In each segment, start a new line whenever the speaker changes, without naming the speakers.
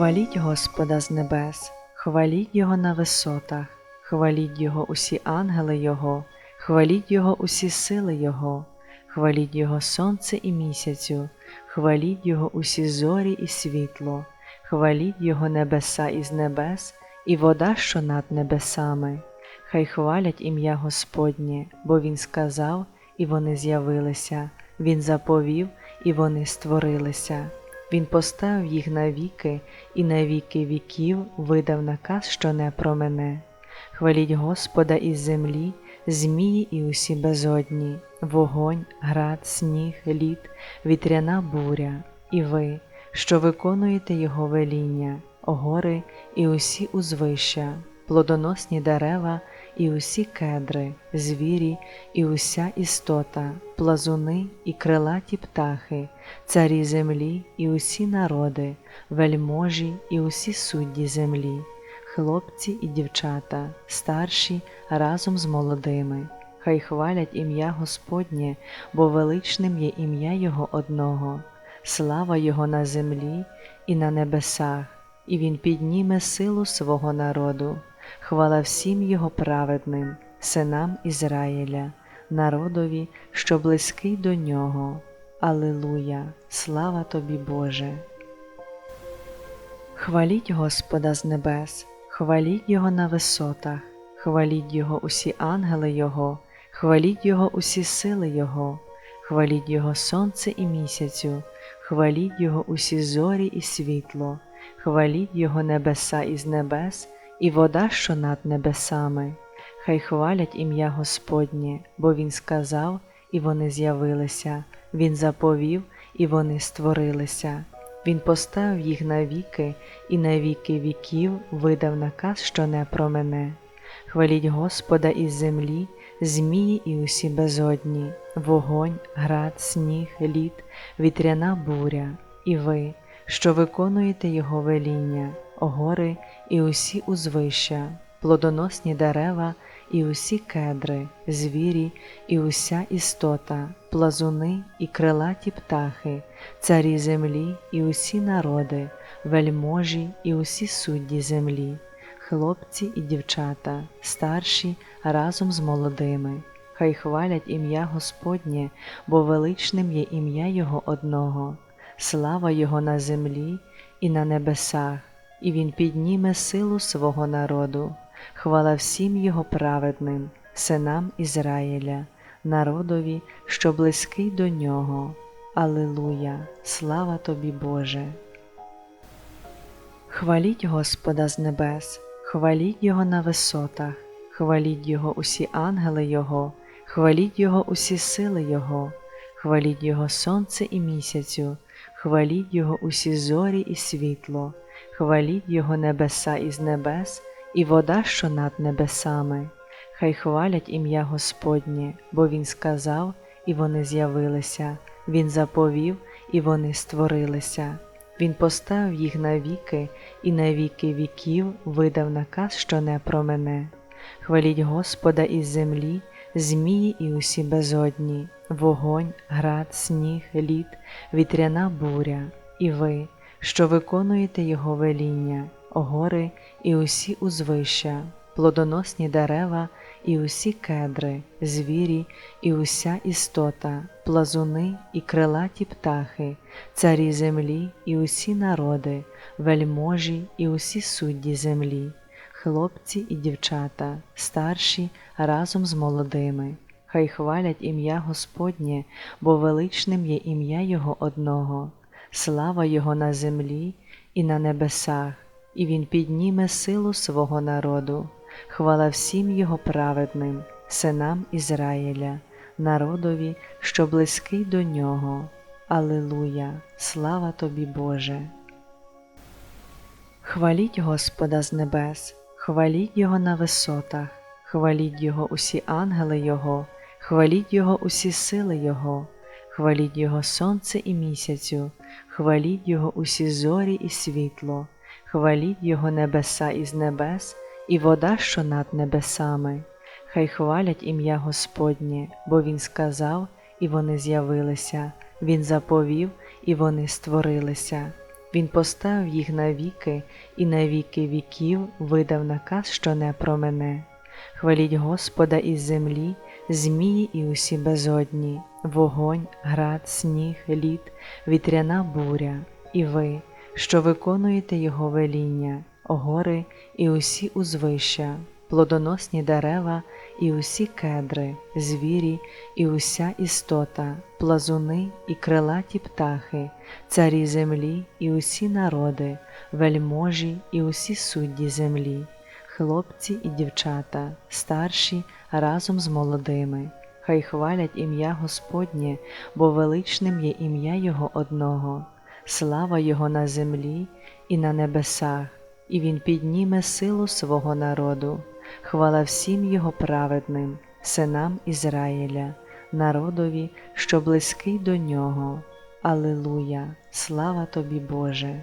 Хваліть Господа з небес, хваліть Його на висотах, хваліть Його усі ангели Його, хваліть Його усі сили Його, хваліть Його сонце і місяцю, хваліть Його усі зорі і світло, хваліть Його небеса із небес, і вода, що над небесами. Хай хвалять ім'я Господнє, бо Він сказав, і вони з'явилися, Він заповів, і вони створилися. Він поставив їх навіки, і на віки віків видав наказ, що не промене. Хваліть Господа із землі, змії і усі безодні, вогонь, град, сніг, лід, вітряна буря, і ви, що виконуєте Його веління, гори і усі узвища, плодоносні дерева і усі кедри, звірі і уся істота, плазуни і крилаті птахи, царі землі і усі народи, вельможі і усі судді землі, хлопці і дівчата, старші разом з молодими. Хай хвалять ім'я Господнє, бо величним є ім'я Його одного, слава Його на землі і на небесах, і Він підніме силу свого народу. Хвала всім Його праведним, синам Ізраїля, народові, що близький до нього. Алилуя, слава тобі, Боже. Хваліть Господа з небес, хваліть Його на висотах, хваліть Його усі ангели Його, хваліть Його усі сили Його, хваліть Його сонце і місяцю, хваліть Його усі зорі і світло, хваліть Його небеса із небес і вода, що над небесами. Хай хвалять ім'я Господнє, бо Він сказав, і вони з'явилися, Він заповів, і вони створилися. Він поставив їх навіки, і на віки віків видав наказ, що не промене. Хваліть Господа із землі, змії і усі безодні, вогонь, град, сніг, лід, вітряна буря, і ви, що виконуєте Його веління, гори і усі узвища, плодоносні дерева і усі кедри, звірі і уся істота, плазуни і крилаті птахи, царі землі і усі народи, вельможі і усі судді землі, хлопці і дівчата, старші разом з молодими. Хай хвалять ім'я Господнє, бо величним є ім'я Його одного, слава Його на землі і на небесах і Він підніме силу свого народу, хвала всім Його праведним, синам Ізраїля, народові, що близький до нього. Алилуя, слава тобі, Боже. Хваліть Господа з небес, хваліть Його на висотах, хваліть Його усі ангели Його, хваліть Його усі сили Його, хваліть Його сонце і місяцю, хваліть Його усі зорі і світло хваліть Його небеса із небес, і вода, що над небесами, хай хвалять ім'я Господнє, бо Він сказав, і вони з'явилися, Він заповів, і вони створилися. Він поставив їх навіки, і на віки віків видав наказ, що не промене. Хваліть Господа із землі, змії і усі безодні, вогонь, град, сніг, лід, вітряна буря, і ви, що виконуєте Його веління, гори і усі узвища, плодоносні дерева і усі кедри, звірі і уся істота, плазуни і крилаті птахи, царі землі і усі народи, вельможі і усі судді землі, хлопці і дівчата, старші разом з молодими. Хай хвалять ім'я Господнє, бо величним є ім'я Його одного слава Його на землі і на небесах, і Він підніме силу свого народу, хвала всім Його праведним, синам Ізраїля, народові, що близький до нього. Алилуя, слава тобі, Боже. Хваліть Господа з небес, хваліть Його на висотах, хваліть Його усі ангели Його, хваліть Його усі сили Його, хваліть Його сонце і місяцю, хваліть Його усі зорі і світло, хваліть Його небеса із небес, і вода, що над небесами, хай хвалять ім'я Господнє, бо Він сказав, і вони з'явилися, Він заповів, і вони створилися. Він поставив їх навіки, і навіки віків видав наказ, що не промене. Хваліть Господа із землі, змії і усі безодні, вогонь, град, сніг, лід, вітряна буря, і ви, що виконуєте Його веління, гори і усі узвища, плодоносні дерева і усі кедри, звірі і уся істота, плазуни і крилаті птахи, царі землі і усі народи, вельможі і усі судді землі, хлопці і дівчата, старші разом з молодими. Хай хвалять ім'я Господнє, бо величним є ім'я Його одного, слава Його на землі і на небесах, і Він підніме силу свого народу, хвала всім Його праведним, синам Ізраїля, народові, що близький до нього. Алилуя, слава тобі, Боже.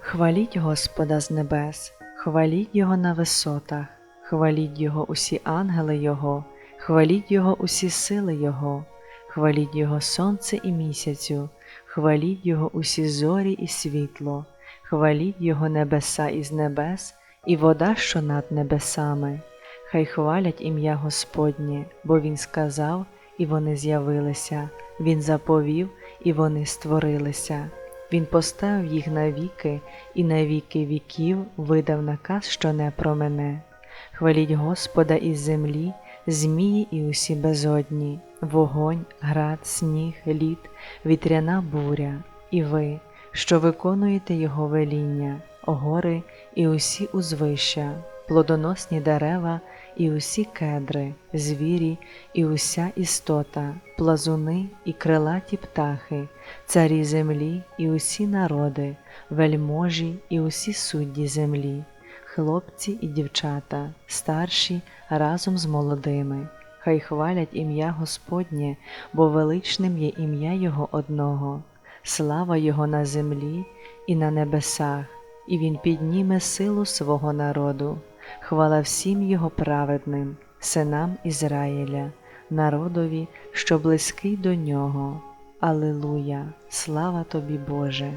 Хваліть Господа з небес, хваліть Його на висотах, хваліть Його усі ангели Його, хваліть Його усі сили Його, хваліть Його сонце і місяцю, хваліть Його усі зорі і світло, хваліть Його небеса із небес і вода, що над небесами. Хай хвалять ім'я Господнє, бо Він сказав, і вони з'явилися, Він заповів, і вони створилися. Він поставив їх навіки, і на віки віків видав наказ, що не промене. Хваліть Господа із землі, змії і усі безодні, вогонь, град, сніг, лід, вітряна буря, і ви, що виконуєте Його веління, гори і усі узвища, плодоносні дерева і усі кедри, звірі і уся істота, плазуни і крилаті птахи, царі землі і усі народи, вельможі і усі судді землі, хлопці і дівчата, старші разом з молодими. Хай хвалять ім'я Господнє, бо величним є ім'я Його одного, слава Його на землі і на небесах, і Він підніме силу свого народу. Хвала всім Його праведним, синам Ізраїля, народові, що близький до нього. Алилуя, слава тобі, Боже.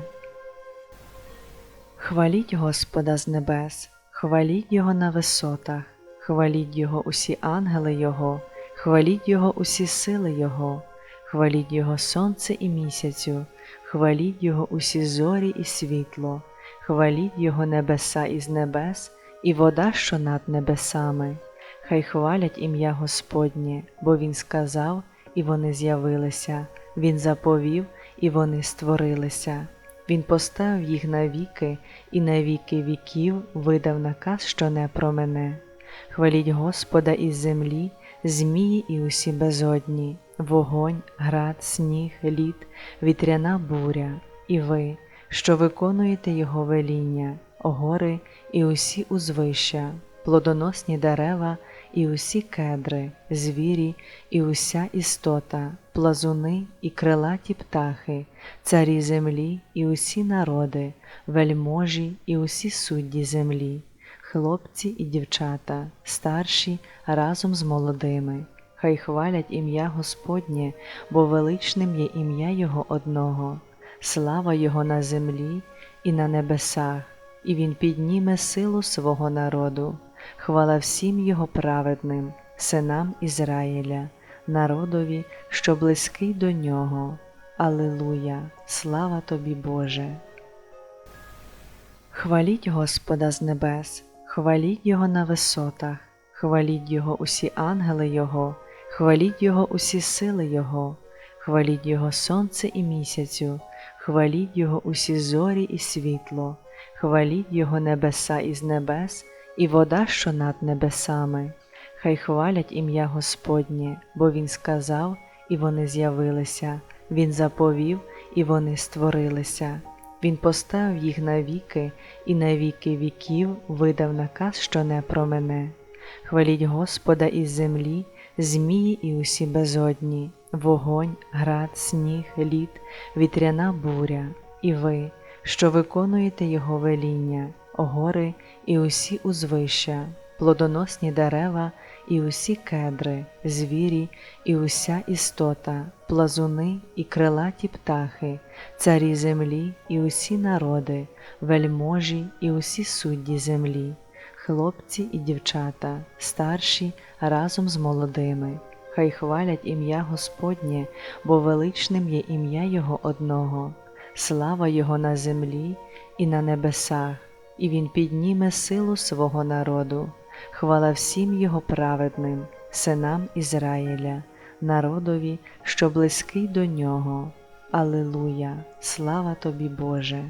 Хваліть Господа з небес, хваліть Його на висотах, хваліть Його усі ангели Його, хваліть Його усі сили Його, хваліть Його сонце і місяцю, хваліть Його усі зорі і світло, хваліть Його небеса із небес і вода, що над небесами, хай хвалять ім'я Господнє, бо Він сказав, і вони з'явилися, Він заповів, і вони створилися. Він поставив їх навіки, і на віки віків видав наказ, що не промене. Хваліть Господа із землі, змії і усі безодні, вогонь, град, сніг, лід, вітряна буря, і ви, що виконуєте Його веління, гори і усі узвища, плодоносні дерева і усі кедри, звірі і уся істота, плазуни і крилаті птахи, царі землі і усі народи, вельможі і усі судді землі, хлопці і дівчата, старші разом з молодими. Хай хвалять ім'я Господнє, бо величним є ім'я Його одного, слава Його на землі і на небесах і Він підніме силу свого народу, хвала всім Його праведним, синам Ізраїля, народові, що близький до нього. Алилуя, слава тобі, Боже. Хваліть Господа з небес, хваліть Його на висотах, хваліть Його усі ангели Його, хваліть Його усі сили Його, хваліть Його сонце і місяцю, хваліть Його усі зорі і світло хваліть Його небеса із небес, і вода, що над небесами, хай хвалять ім'я Господнє, бо Він сказав, і вони з'явилися, Він заповів, і вони створилися. Він поставив їх навіки, і на віки віків видав наказ, що не промене. Хваліть Господа із землі, змії і усі безодні, вогонь, град, сніг, лід, вітряна буря, і ви, що виконуєте Його веління, гори і усі узвища, плодоносні дерева і усі кедри, звірі і уся істота, плазуни і крилаті птахи, царі землі і усі народи, вельможі і усі судді землі, хлопці і дівчата, старші разом з молодими. Хай хвалять ім'я Господнє, бо величним є ім'я Його одного, слава Його на землі і на небесах, і Він підніме силу свого народу, хвала всім Його праведним, синам Ізраїля, народові, що близький до нього. Алилуя, слава тобі, Боже!